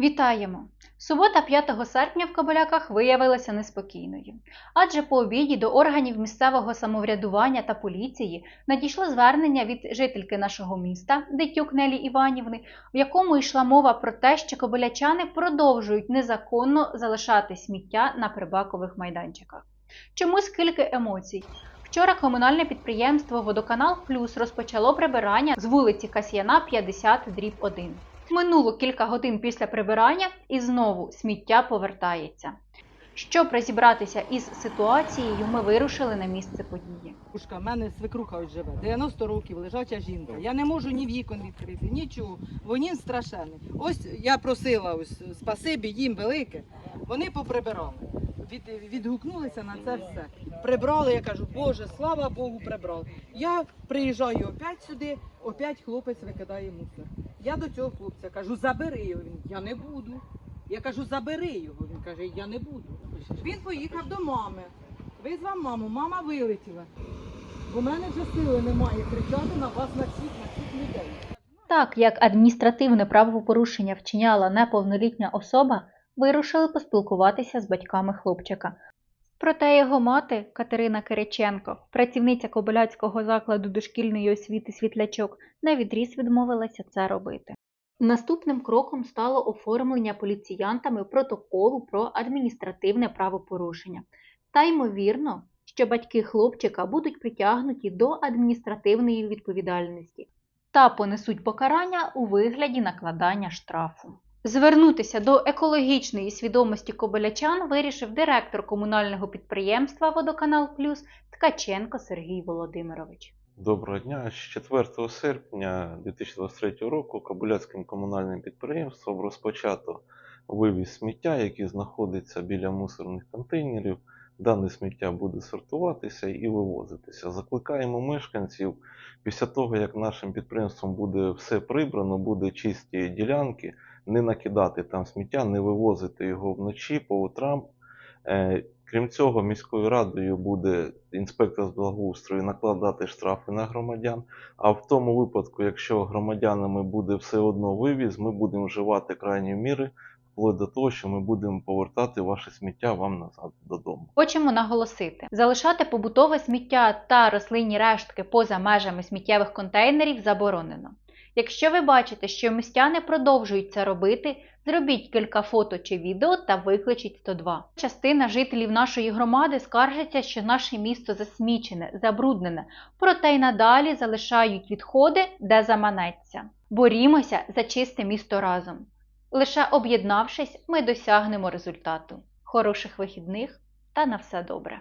Вітаємо! Субота 5 серпня в Кобиляках виявилася неспокійною, адже по обіді до органів місцевого самоврядування та поліції надійшло звернення від жительки нашого міста Дитюк Нелі Іванівни, в якому йшла мова про те, що кобилячани продовжують незаконно залишати сміття на прибакових майданчиках. Чому скільки емоцій? Вчора комунальне підприємство Водоканал Плюс розпочало прибирання з вулиці Касьяна 50 дріб 1. Минуло кілька годин після прибирання і знову сміття повертається. Щоб розібратися із ситуацією, ми вирушили на місце події. В мене свекруха ось живе, 90 років, лежача жінка. Я не можу ні вікон відкрити, нічого. Вонін страшенний. Ось я просила ось спасибі їм велике. Вони поприбирали. Від, відгукнулися на це все. Прибрали, я кажу, Боже, слава Богу, прибрали. Я приїжджаю опять сюди, опять хлопець викидає мусор. Я до цього хлопця кажу, забери його. Він, я не буду. Я кажу, забери його. Він каже, я не буду. Він поїхав до мами. Визвав маму, мама вилетіла. У мене вже сили немає кричати на вас на всіх, на всіх людей. Так як адміністративне правопорушення вчиняла неповнолітня особа, вирушили поспілкуватися з батьками хлопчика. Проте його мати Катерина Кириченко, працівниця Кобиляцького закладу дошкільної освіти Світлячок, навідріз відмовилася це робити. Наступним кроком стало оформлення поліціянтами протоколу про адміністративне правопорушення. Та ймовірно, що батьки хлопчика будуть притягнуті до адміністративної відповідальності та понесуть покарання у вигляді накладання штрафу. Звернутися до екологічної свідомості кобилячан вирішив директор комунального підприємства Водоканал Плюс Ткаченко Сергій Володимирович. Доброго дня. З 4 серпня 2023 року Кабуляцьким комунальним підприємством розпочато вивіз сміття, який знаходиться біля мусорних контейнерів. Дане сміття буде сортуватися і вивозитися. Закликаємо мешканців після того, як нашим підприємством буде все прибрано, буде чисті ділянки, не накидати там сміття, не вивозити його вночі по утрам. Е, Крім цього, міською радою буде інспектор з благоустрою накладати штрафи на громадян. А в тому випадку, якщо громадянами буде все одно вивіз, ми будемо вживати крайні міри, вплоть до того, що ми будемо повертати ваше сміття вам назад додому. Хочемо наголосити: залишати побутове сміття та рослинні рештки поза межами сміттєвих контейнерів заборонено. Якщо ви бачите, що містяни продовжують це робити, зробіть кілька фото чи відео та викличіть 102. Частина жителів нашої громади скаржиться, що наше місто засмічене, забруднене, проте й надалі залишають відходи, де заманеться. Борімося за чисте місто разом. Лише об'єднавшись, ми досягнемо результату. Хороших вихідних та на все добре!